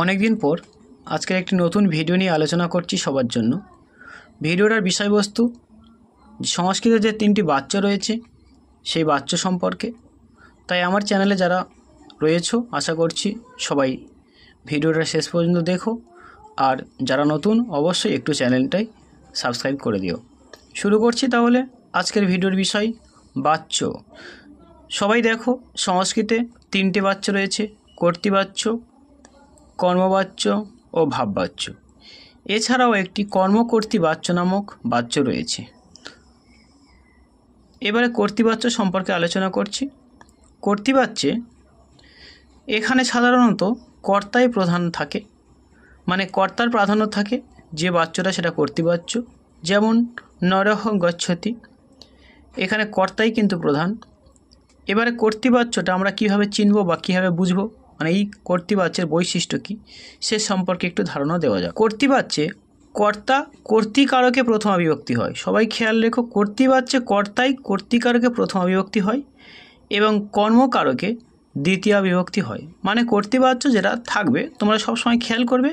অনেক দিন পর আজকের একটি নতুন ভিডিও নিয়ে আলোচনা করছি সবার জন্য। ভিডিওটার বিষয়বস্তু, সংস্কৃতে যে তিনটি বাচ্চা রয়েছে, সেই বাচ্চা সম্পর্কে। তাই আমার চ্যানেলে যারা রয়েছো, আশা করছি সবাই ভিডিওটা শেষ পর্যন্ত দেখো। আর যারা নতুন, অবশ্যই একটু চ্যানেলটাই সাবস্ক্রাইব করে দিও। শুরু করছি তাহলে আজকের ভিডিওর বিষয়, বাচ্চ। সবাই দেখো, সংস্কৃতে তিনটে বাচ্চা রয়েছে, কর্তৃবাচ্য কর্মবাচ্য ও ভাববাচ্য। এছাড়াও একটি কর্মকর্তী বাচ্য নামক বাচ্য রয়েছে। এবারে কর্তৃবাচ্য সম্পর্কে আলোচনা করছি। কর্তৃবাচ্যে এখানে সাধারণত কর্তাই প্রধান থাকে মানে কর্তার প্রাধান্য থাকে যে বাচ্চটা সেটা কর্তৃবাচ্য। যেমন নরহ গচ্ছতি, এখানে কর্তাই কিন্তু প্রধান। এবারে কর্তৃবাচ্যটা আমরা কীভাবে চিনব বা কীভাবে বুঝব? মানে এই কর্তৃবাচ্যের বৈশিষ্ট্য কী? সে সম্পর্কে একটু ধারণা দেওয়া যাক। কর্তৃবাচ্যে কর্তা কর্তৃকারকে প্রথমা বিভক্তি হয়। সবাই খেয়াল রেখো কর্তৃবাচ্যে কর্তাই কর্তৃকারকে প্রথমা বিভক্তি হয় এবং কর্মকারকে দ্বিতীয় বিভক্তি হয়। মানে কর্তৃবাচ্য যেটা থাকবে, তোমরা সবসময় খেয়াল করবে,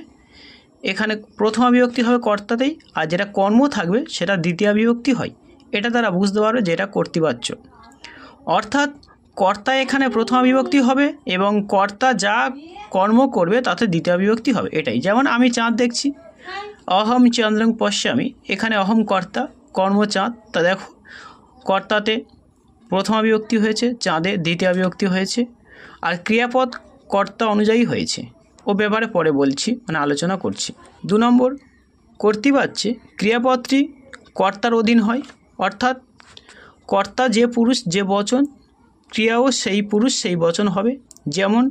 এখানে প্রথমা বিভক্তি হবে কর্তাতেই আর যেটা কর্ম থাকবে সেটা দ্বিতীয় বিভক্তি হয়। এটা তারা বুঝতে পারবে যে এটা কর্তৃবাচ্য অর্থাৎ কর্তা এখানে প্রথম বিভক্তি হবে এবং কর্তা যা কর্ম করবে তাতে দ্বিতীয় বিভক্তি হবে, এটাই। যেমন আমি চাঁদ দেখছি, অহম চন্দ্রং পশ্যামি, এখানে অহম কর্তা, কর্ম চাঁদ। তা দেখো, কর্তাতে প্রথম বিভক্তি হয়েছে, চাঁদে দ্বিতীয় বিভক্তি হয়েছে, আর ক্রিয়াপদ কর্তা অনুযায়ী হয়েছে। ও ব্যাপারে পরে বলছি মানে আলোচনা করছি। দু নম্বর কর্তৃবাচ্যে ক্রিয়াপদটি কর্তার অধীন হয়, অর্থাৎ কর্তা যে পুরুষ, যে বচন ক্রিয়াও সেই পুরুষ, সেই বচন হবে। যেমন,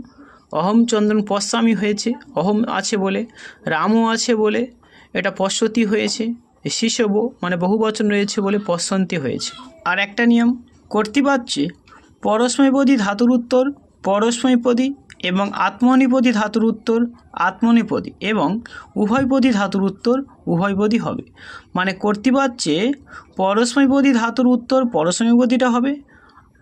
অহম চন্দ্রন পশ্চামী হয়েছে, অহম আছে বলে, রামও আছে বলে, এটা পশ্বতী হয়েছে শিশব মানে বহু বচন রয়েছে বলে পশ্বন্তী হয়েছে। আর একটা নিয়ম কর্তৃবাচ্যে পরস্মৈপদী ধাতুর উত্তর পরস্মৈপদী এবং আত্মনিপদী ধাতুর উত্তর আত্মনিপদী এবং উভয়পদী ধাতুর উত্তর উভয়পদী হবে। মানে কর্তৃবাচ্যে পরস্মৈপদী ধাতুর উত্তর পরস্মৈপদীটা হবে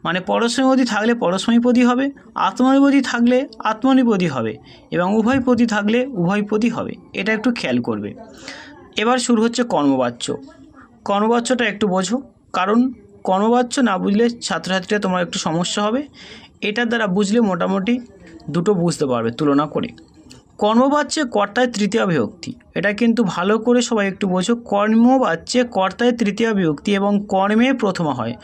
মানে পরস্মৈপদী থাকলে পরস্মৈপদী হবে আত্মনিপদী থাকলে আত্মনিপদী হবে এবং উভয়পদী থাকলে উভয়পদী হবে, এটা একটু খেয়াল করবে। এবার শুরু হচ্ছে কর্মবাচ্য। কর্মবাচ্যটা একটু বোঝো, কারণ কর্মবাচ্য না বুঝলে ছাত্রছাত্রীরা তোমার একটু সমস্যা হবে, এটার দ্বারা বুঝলে মোটামুটি দুটো বুঝতে পারবে তুলনা করে। কর্মবাচ্যে কর্তায় তৃতীয় বিভক্তি এটা কিন্তু ভালো করে সবাই একটু বোঝো। কর্মবাচ্যে কর্তায় তৃতীয় বিভক্তি এবং কর্মে প্রথমা হয়।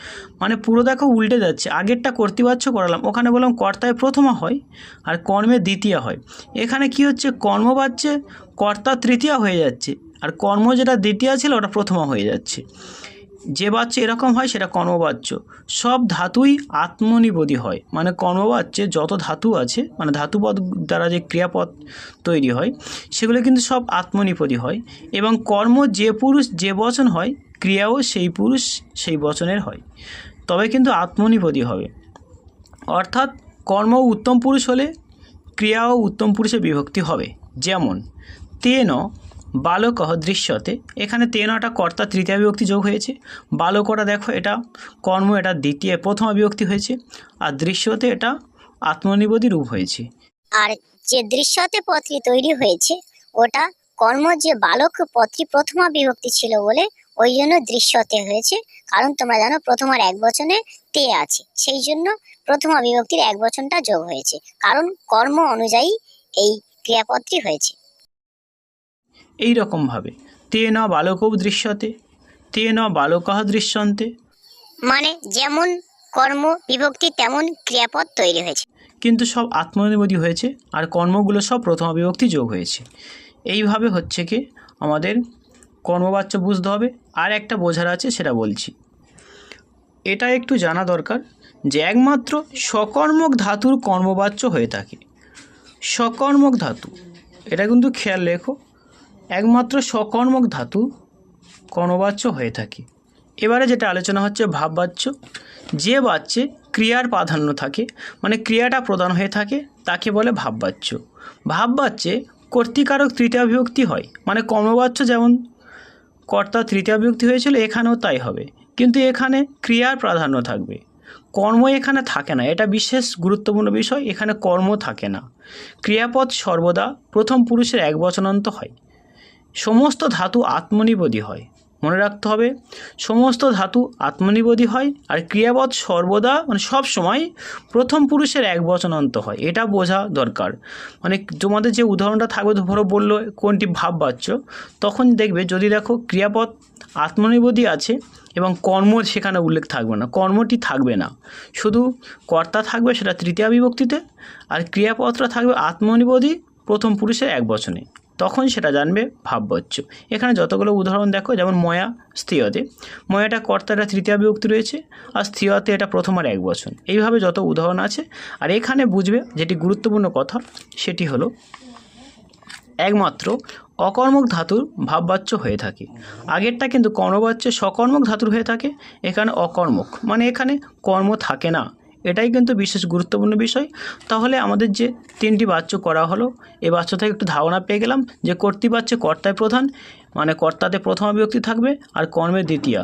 মানে পুরো দেখো উল্টে যাচ্ছে। আগেরটা কর্তৃবাচ্য করালাম। ওখানে বললাম কর্তায় প্রথমা হয় আর কর্মে দ্বিতীয় হয়। এখানে কি হচ্ছে? কর্মবাচ্যে কর্তা তৃতীয় হয়ে যাচ্ছে। আর কর্ম যেটা দ্বিতীয় ছিল, ওটা প্রথমা হয়ে যাচ্ছে। যে বাচ্চা এরকম হয় সেটা কর্মবাচ্য। সব ধাতুই আত্মনিপদী হয়। মানে কর্মবাচ্যে যত ধাতু আছে মানে ধাতুপদ দ্বারা যে ক্রিয়াপদ তৈরি হয়, সেগুলো কিন্তু সব আত্মনিপদী হয় এবং কর্ম যে পুরুষ যে বচন হয়, ক্রিয়াও সেই পুরুষ সেই বচনের হয়। তবে কিন্তু আত্মনিপদী হবে। অর্থাৎ কর্ম উত্তম পুরুষ হলে ক্রিয়াও উত্তম পুরুষে বিভক্তি হবে। যেমন, তেন বালকহ দৃশ্যতে এখানে তেনটা কর্তা তৃতীয় বিভক্তি যোগ হয়েছে। বালকটা দেখো, এটা কর্ম, এটা দ্বিতীয়, প্রথম বিভক্তি হয়েছে। আর দৃশ্যতে এটা আত্মনিবেদী রূপ হয়েছে। আর যে দৃশ্যতে পত্রী তৈরি হয়েছে, ওটা কর্ম যে বালক পত্রী প্রথমা বিভক্তি ছিল বলে ওই জন্য দৃশ্যতে হয়েছে। কারণ তোমরা জানো, প্রথমার এক বচনে তে আছে। সেই জন্য প্রথমা বিভক্তির এক বচনটা যোগ হয়েছে। কারণ কর্ম অনুযায়ী এই ক্রিয়াপদটি হয়েছে। এই রকমভাবে তেন বালকও দৃশ্যতে তেন বালকः দৃশ্যন্তে। মানে যেমন কর্ম বিভক্তি তেমন ক্রিয়াপদ তৈরি হয়েছে। কিন্তু সব আত্মনিবেদী হয়েছে আর কর্মগুলো সব প্রথম বিভক্তি যোগ হয়েছে। এইভাবে হচ্ছে কি আমাদের কর্মবাচ্য বুঝতে হবে। আর একটা বোঝার আছে সেটা বলছি। এটা একটু জানা দরকার যে একমাত্র সকর্মক ধাতুর কর্মবাচ্য হয়ে থাকে। সকর্মক ধাতু এটা কিন্তু খেয়াল রেখো। একমাত্র সকর্মক ধাতু কর্মবাচ্য হয়ে থাকে। এবারে যেটা আলোচনা হচ্ছে ভাববাচ্য। যে বাচ্চে ক্রিয়ার প্রাধান্য থাকে মানে ক্রিয়াটা প্রদান হয়ে থাকে, তাকে বলে ভাববাচ্য। ভাববাচ্যে কর্তৃকারক তৃতীয় বিভক্তি হয় মানে কর্মবাচ্য যেমন কর্তা তৃতীয় বিভক্তি হয়েছিল, এখানেও তাই হবে। কিন্তু এখানে ক্রিয়ার প্রাধান্য থাকবে। কর্ম এখানে থাকে না, এটা বিশেষ গুরুত্বপূর্ণ বিষয়, এখানে কর্ম থাকে না। ক্রিয়াপদ সর্বদা প্রথম পুরুষের এক বচনান্ত হয়। সমস্ত ধাতু আত্মনিবোধী হয়। মনে রাখতে হবে, সমস্ত ধাতু আত্মনিবোধী হয় আর ক্রিয়াপদ সর্বদা মানে সব সময় প্রথম পুরুষের এক বচনান্ত হয়। এটা বোঝা দরকার। মানে তোমাদের যে উদাহরণটা থাকবে ধরো বলল কোনটি ভাব বাচ্য তখন দেখবে যদি দেখো ক্রিয়াপদ আত্মনিবোধী আছে এবং কর্ম সেখানে উল্লেখ থাকবে না, কর্মটি থাকবে না। শুধু কর্তা থাকবে সেটা তৃতীয়া বিভক্তিতে আর ক্রিয়াপদটা থাকবে আত্মনিবোধী প্রথম পুরুষের এক বচনে। তখন সেটা জানবে ভাববাচ্য এখানে যতগুলো উদাহরণ দেখো, যেমন ময়া স্থিয়তে ময়াটা কর্তাটা তৃতীয় বিভক্তি রয়েছে, আর স্থিয়তে এটা প্রথম আর এক বছর এইভাবে যত উদাহরণ আছে, আর এখানে বুঝবে যেটি গুরুত্বপূর্ণ কথা, সেটি হলো একমাত্র অকর্মক ধাতুর ভাববাচ্য হয়ে থাকে। আগেরটা কিন্তু কর্মবাচ্য সকর্মক ধাতুর হয়ে থাকে, এখানে অকর্মক। মানে এখানে কর্ম থাকে না। এটাই কিন্তু বিশেষ গুরুত্বপূর্ণ বিষয়। তাহলে আমাদের যে তিনটি বাচ্য করা হলো এই বাচ্য থেকে একটু ধারণা পেয়ে গেলাম যে কর্তৃবাচ্যে কর্তায় প্রধান মানে কর্তাতে প্রথমা বিভক্তি থাকবে আর কর্মের দ্বিতীয়া।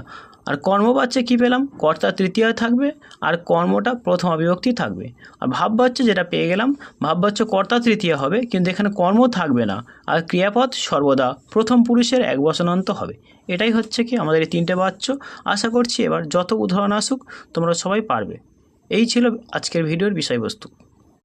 আর কর্ম কর্মবাচ্যে কী পেলাম? কর্তা তৃতীয় থাকবে আর কর্মটা প্রথম বিভক্তি থাকবে। আর ভাব ভাববাচ্য যেটা পেয়ে গেলাম ভাব ভাববাচ্য কর্তা তৃতীয় হবে, কিন্তু এখানে কর্ম থাকবে না। আর ক্রিয়াপদ সর্বদা প্রথম পুরুষের এক বচনান্ত হবে। এটাই হচ্ছে কি আমাদের এই তিনটে বাচ্য আশা করছি এবার যত উদাহরণ আসুক, তোমরা সবাই পারবে। এই ছিল আজকের ভিডিওর বিষয়বস্তু।